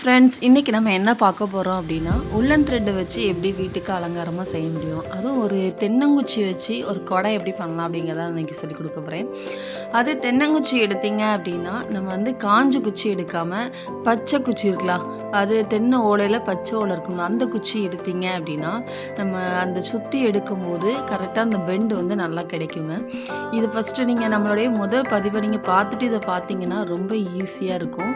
Friends இன்றைக்கி நம்ம என்ன பார்க்க போகிறோம் அப்படின்னா உள்ளன் த்ரெட்டை வச்சு எப்படி வீட்டுக்கு அலங்காரமாக செய்ய முடியும்? அதுவும் ஒரு தென்னங்குச்சி வச்சு ஒரு கொடை எப்படி பண்ணலாம் அப்படிங்கிறத இன்றைக்கி சொல்லிக் கொடுக்க போகிறேன் அது தென்னங்குச்சி எடுத்தீங்க அப்படின்னா நம்ம வந்து காஞ்ச குச்சி எடுக்காமல் பச்சை குச்சி இருக்கலாம் அது தென்னை ஓலையில் பச்சை ஓலை இருக்கணும் அந்த குச்சி எடுத்தீங்க அப்படின்னா நம்ம அந்த சுற்றி எடுக்கும்போது கரெக்டாக அந்த பெண்டு வந்து நல்லா கிடைக்குங்க. இது ஃபஸ்ட்டு நீங்கள் நம்மளுடைய முதல் பதிவை நீங்கள் பார்த்துட்டு இதை பார்த்தீங்கன்னா ரொம்ப ஈஸியாக இருக்கும்.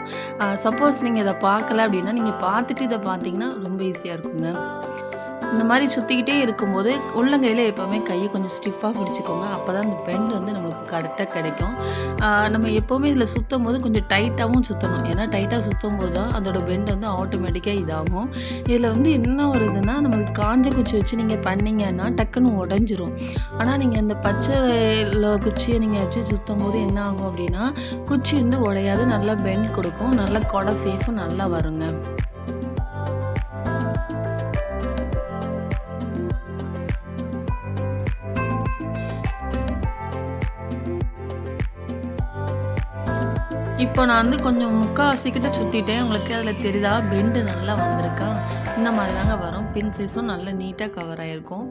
சப்போஸ் நீங்கள் இதை பார்க்கல அப்படின்னா நீங்கள் பார்த்துட்டு இதை பார்த்தீங்கன்னா ரொம்ப ஈஸியாக இருக்குங்க. இந்த மாதிரி சுற்றிக்கிட்டே இருக்கும்போது உள்ளங்கையில் எப்போவுமே கையை கொஞ்சம் ஸ்டிஃபாக பிடிச்சிக்கோங்க. அப்போ தான் அந்த பெண்ட் வந்து நம்மளுக்கு கரெக்டாக கிடைக்கும். நம்ம எப்போவுமே இதில் சுற்றும் போது கொஞ்சம் டைட்டாகவும் சுற்றணும் ஏன்னா டைட்டாக சுற்றும் போது தான் அதோட பெண்ட் வந்து ஆட்டோமேட்டிக்காக இதாகும். இதில் வந்து என்ன ஒரு இதுனா நம்மளுக்கு காஞ்ச குச்சி வச்சு நீங்கள் பண்ணீங்கன்னா டக்குன்னு உடஞ்சிரும். ஆனால் நீங்கள் அந்த பச்சை குச்சியை நீங்கள் வச்சு சுற்றும் போது என்ன ஆகும் அப்படின்னா குச்சி வந்து உடையாது நல்லா பெண்ட் கொடுக்கும். நல்லா கொடை சேஃபும் நல்லா வருங்க. இப்போ நான் வந்து கொஞ்சம் முக்கால்வாசிக்கிட்ட சுற்றிட்டேன் உங்களுக்கு அதில் தெரியுதா பெண்டு நல்லா வந்திருக்கா? இந்த மாதிரி தாங்க வரும். பின் சைஸும் நல்லா நீட்டாக கவர் ஆகிருக்கும்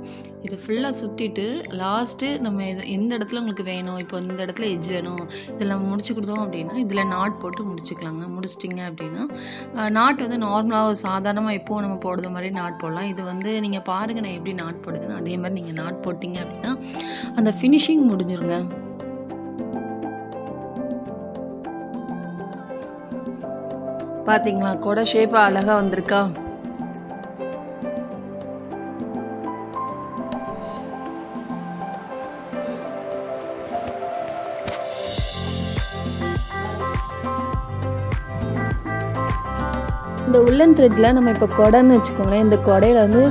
இது ஃபுல்லாக சுற்றிட்டு லாஸ்ட்டு நம்ம எந்த இடத்துல உங்களுக்கு வேணும்? இப்போ இந்த இடத்துல எஜ் வேணும். இதில் நம்ம முடிச்சு கொடுத்தோம் அப்படின்னா இதில் நாட் போட்டு முடிச்சுக்கலாங்க. முடிச்சிட்டிங்க அப்படின்னா நாட் வந்து நார்மலாக சாதாரணமாக எப்போவும் நம்ம போடுற மாதிரி நாட் போடலாம். இது வந்து நீங்கள் பாருங்கள் நான் எப்படி நாட் போடுதுன்னு அதே மாதிரி நீங்கள் நாட் போட்டிங்க அப்படின்னா அந்த ஃபினிஷிங் முடிஞ்சிருங்க. பாத்தீங்களா? கொடை ஷேப் அழகா வந்திருக்கா? இந்த உள்ளன் த்ரெட்டில் நம்ம இப்போ கொடைன்னு வச்சுக்கோங்களேன் இந்த கொடையில் வந்து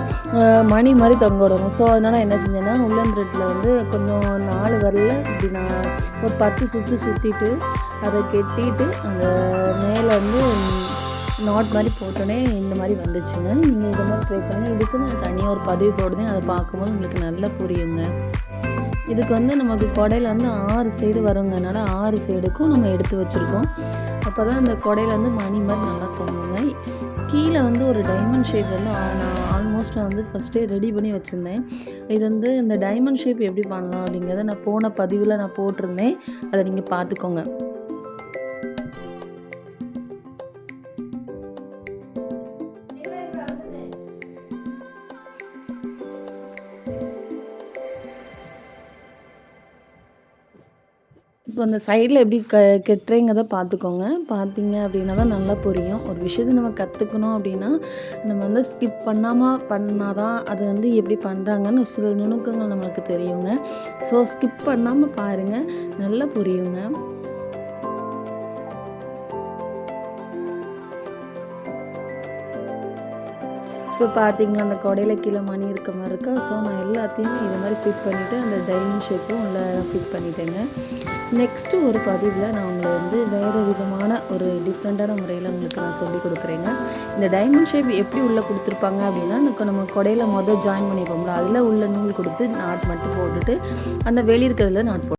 மணி மாதிரி தொங்க விடணும். ஸோ அதனால் என்ன செஞ்சேன்னா உள்ளன் த்ரெட்டில் வந்து கொஞ்சம் நாலு வரல இப்படி நான் ஒரு பத்து சுற்றி சுற்றிட்டு அதை கெட்டிட்டு அந்த மேலே வந்து நாட் மாதிரி போட்டோன்னே இந்த மாதிரி வந்துச்சுங்க. நீங்கள் இந்த மாதிரி ட்ரை பண்ணி இதுக்கு நான் தனியாக ஒரு பதிவு போடுதேன் அதை பார்க்கும்போது உங்களுக்கு நல்லா புரியுங்க. இதுக்கு வந்து நமக்கு கொடையில் வந்து ஆறு சைடு வருங்கனால ஆறு சைடுக்கும் நம்ம எடுத்து வச்சுருக்கோம். அப்போ தான் அந்த கொடையில் வந்து மணி மாதிரி நல்லா தோணுங்க கீழே வந்து ஒரு டைமண்ட் ஷேப் வந்து நான் ஆல்மோஸ்ட் வந்து ஃபஸ்ட்டே ரெடி பண்ணி வச்சுருந்தேன். இது வந்து இந்த டைமண்ட் ஷேப் எப்படி பண்ணலாம் அப்படிங்கிறத நான் போன பதிவில் நான் போட்டிருந்தேன். அதை நீங்கள் பார்த்துக்கோங்க. இப்போ அந்த சைடில் எப்படி க கெட்டுறேங்கிறத பார்த்துக்கோங்க. பார்த்தீங்க அப்படின்னா தான் நல்லா புரியும். ஒரு விஷயத்தை நம்ம கற்றுக்கணும் அப்படின்னா நம்ம வந்து ஸ்கிப் பண்ணாமல் பண்ணால் தான் அது வந்து எப்படி பண்ணுறாங்கன்னு சில நுணுக்கங்கள் நம்மளுக்கு தெரியுங்க. ஸோ ஸ்கிப் பண்ணாமல் பாருங்கள் நல்லா புரியுங்க. இப்போ பார்த்தீங்கன்னா அந்த கொடையில் கீழே மணி இருக்க மாதிரி இருக்கா? ஸோ நான் எல்லாத்தையுமே இது மாதிரி ஃபிட் பண்ணிவிட்டு அந்த டைமண்ட் ஷேப்பும் உள்ள ஃபிட் பண்ணிட்டேங்க. நெக்ஸ்ட்டு ஒரு பதிவில் நான் உங்களை வந்து வேறு விதமான ஒரு டிஃப்ரெண்ட்டான முறையில் உங்களுக்கு நான் சொல்லி கொடுக்குறேங்க. இந்த டைமண்ட் ஷேப் எப்படி உள்ளே கொடுத்துருப்பாங்க அப்படின்னா நம்ம கொடையில் மொதல் ஜாயின் பண்ணிப்போம்ல அதில் உள்ள நூல் கொடுத்து நாட் மட்டும் போட்டுட்டு அந்த வெளியிருக்கிறதுல நாட் போட்டு